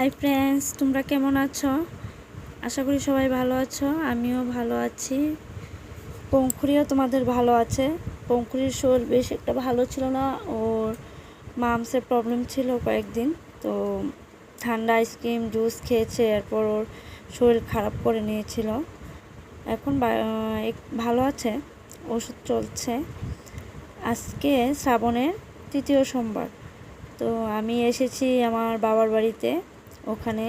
Hi friends তোমরা কেমন আছো? আশা করি সবাই ভালো আছো, আমিও ভালো আছি। পঙ্খুরিও তোমাদের ভালো আছে। পঙ্খুরির শরীর বেশ একটা ভালো ছিল না, ওর মামসের প্রবলেম ছিল কয়েকদিন, তো ঠান্ডা আইসক্রিম জুস খেয়েছে, এরপর ওর শরীর খারাপ করে নিয়েছিল। এখন ভালো আছে, ওষুধ চলছে। আজকে শ্রাবণের তৃতীয় সোমবার, তো আমি এসেছি আমার বাবার বাড়িতে। ওখানে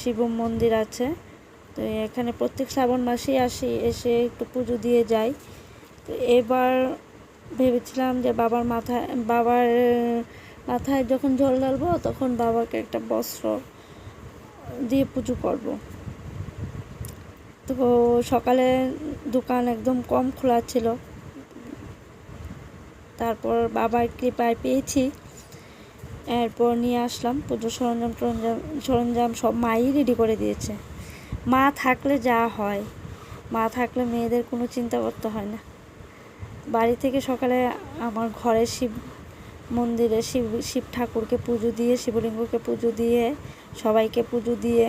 শিব মন্দির আছে। তো এখানে প্রত্যেক শ্রাবণ মাসেই আসি, এসে একটু পুজো দিয়ে যাই। তো এবার ভেবেছিলাম যে বাবার মাথায় বাবার, মাথায় যখন জল ঢালবো তখন বাবাকে একটা বস্ত্র দিয়ে পুজো করব। তো সকালে দোকান একদম কম খোলা ছিল। তারপর বাবার কৃপায় পেয়েছি। এরপর নিয়ে আসলাম। পুজোর সরঞ্জাম সরঞ্জাম সব মাই রেডি করে দিয়েছে। মা থাকলে যা হয়। মা থাকলে মেয়েদের কোনো চিন্তা করতে হয় না। বাড়ি থেকে সকালে আমার ঘরে শিব মন্দিরে শিব শিব ঠাকুরকে পুজো দিয়ে, শিবলিঙ্গকে পুজো দিয়ে, সবাইকে পুজো দিয়ে,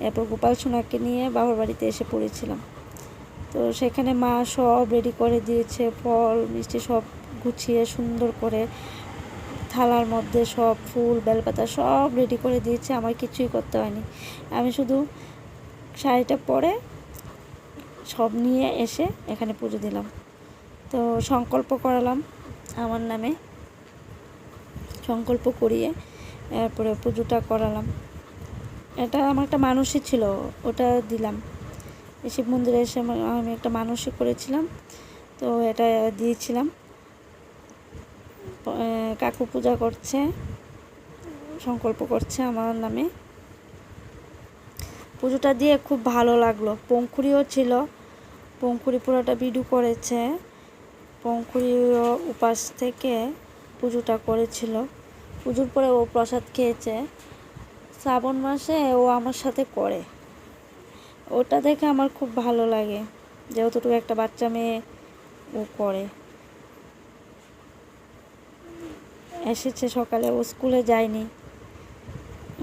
এরপর গোপাল সোনাকে নিয়ে বাবার বাড়িতে এসে পড়েছিলাম। তো সেখানে মা সব রেডি করে দিয়েছে, ফল মিষ্টি সব গুছিয়ে সুন্দর করে থালার মধ্যে সব ফুল, বেলপাতা সব রেডি করে দিয়েছে, আমার কিছুই করতে হয়নি। আমি শুধু শাড়িটা পরে সব নিয়ে এসে এখানে পুজো দিলাম। তো সংকল্প করালাম আমার নামে, সংকল্প করিয়ে এরপরে পুজোটা করালাম। এটা আমার একটা মানুষই ছিল, ওটা দিলাম। শিব মন্দিরে এসে আমি- একটা মানুষই করেছিলাম, তো এটা দিয়েছিলাম। কাকু পূজা করছে, সংকল্প করছে আমার নামে। পুজোটা দিয়ে খুব ভালো লাগল। পঙ্খুরিও ছিল। পঙ্খুরি পুরোটা বিডু করেছে। পঙ্খুরিও উপাস থেকে পুজোটা করেছিল। পুজোর পরে ও প্রসাদ খেয়েছে। শ্রাবণ মাসে ও আমার সাথে করে। ওটা দেখে আমার খুব ভালো লাগে। যে অতটুকু একটা বাচ্চা মেয়ে ও করে। এসেছে সকালে, ও স্কুলে যায়নি।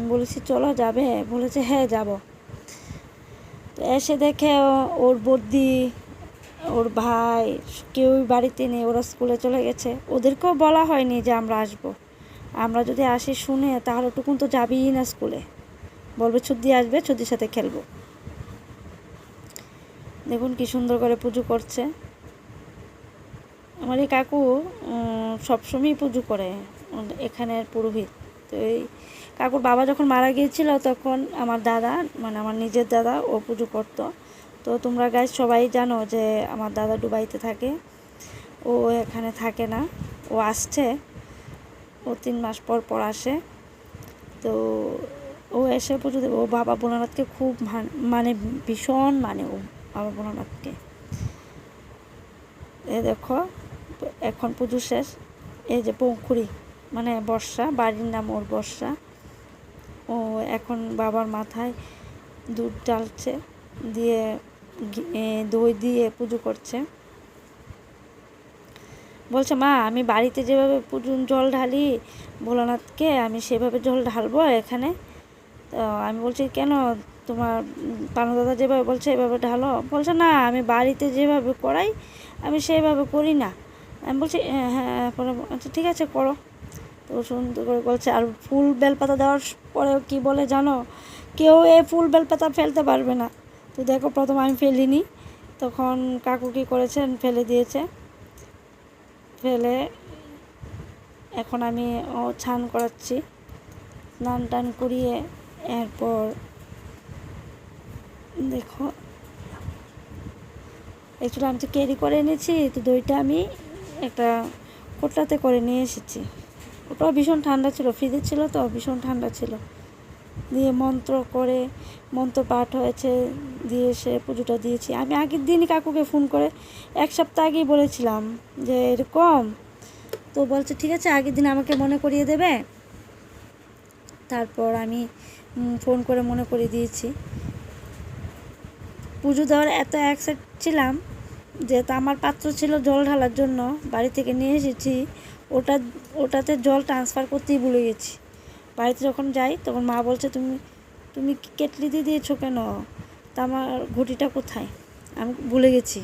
বলেছি, চলো, যাবে? বলেছে হ্যাঁ যাব। তো এসে দেখে ওর বদ্যি ওর ভাই, কেউই বাড়িতে নেই, ওরা স্কুলে চলে গেছে। ওদেরকেও বলা হয়নি যে আমরা আসব। আমরা যদি আসি শুনে, তাহলে টুকুন তো যাবেই না স্কুলে। বলবে, ছুদ্দি আসবে ছুটির সাথে খেলব। দেখুন কি সুন্দর করে পুজো করছে। আমার এই কাকু সবসময়ই পুজো করে, এখানের পুরোহিত। তো এই কাকুর বাবা যখন মারা গিয়েছিল তখন আমার দাদা মানে আমার নিজের দাদা, ও পুজো করতো। তো তোমরা গাইজ সবাই জানো যে আমার দাদা ডুবাইতে থাকে। ও এখানে থাকে না, ও আসছে। ও তিন মাস পর পর আসে। তো ও এসে পুজো দেবে। ও বাবা ভোলানাথকে খুব মান- ভীষণ মানে ও বাবা ভোলানাথকে। এ দেখো এখন পুজো শেষ। এই যে পঙ্খুরি মানে বর্ষা, বাড়ির নাম ওর বর্ষা। ও এখন বাবার মাথায় দুধ ডালছে দিয়ে দই দিয়ে পুজো করছে। বলছে, মা, আমি বাড়িতে যেভাবে পুজো, জল ঢালি, ভোলানাথকে আমি সেভাবে জল ঢালবো এখানে? তো আমি বলছি, কেন? তোমার পানু দাদা যেভাবে বলছে, এভাবে ঢালো। বলছে, না, আমি বাড়িতে যেভাবে করাই, আমি সেভাবে করি না। আমি বলছি "হ্যাঁ, আচ্ছা ঠিক আছে করো তো সুন্দর করে বলছে আর ফুল বেলপাতা দেওয়ার পরেও কি বলে জানো? কেউ এ ফুল বেলপাতা ফেলতে পারবে না। তো দেখো প্রথম আমি ফেলিনি। তখন কাকু কী করেছেন? ফেলে দিয়েছে। ফেলে এখন আমি ও ছান করাচ্ছি। স্নান টান করিয়ে এরপর দেখো একচুয়ালি আমি তো ক্যারি করে এনেছি তো দইটা আমি একটা কোটলাতে করে নিয়ে এসেছি। ওটাও ভীষণ ঠান্ডা ছিল, ফ্রিজে ছিল তো ভীষণ ঠান্ডা ছিল। দিয়ে মন্ত্র করে, মন্ত্র পাঠ হয়েছে, দিয়ে সে পুজোটা দিয়েছি। আমি আগের দিনই কাকুকে ফোন করে এক সপ্তাহ আগেই বলেছিলাম যে এরকম। তো বলছে, ঠিক আছে, আগের দিন আমাকে মনে করিয়ে দেবে। তারপর আমি ফোন করে মনে করিয়ে দিয়েছি। পুজো দেওয়ার এত অ্যাকসেপ্ট ছিলাম যে তা আমার পাত্র ছিল জল ঢালার জন্য, বাড়ি থেকে নিয়ে এসেছি, ওটা, ওটাতে জল ট্রান্সফার করতেই ভুলে গেছি। বাড়িতে যখন যাই, তখন মা বলছে, তুমি তুমি কেটলি দিয়ে দিয়েছ কেন? তা আমার ঘটিটা কোথায়? আমি ভুলে গেছি।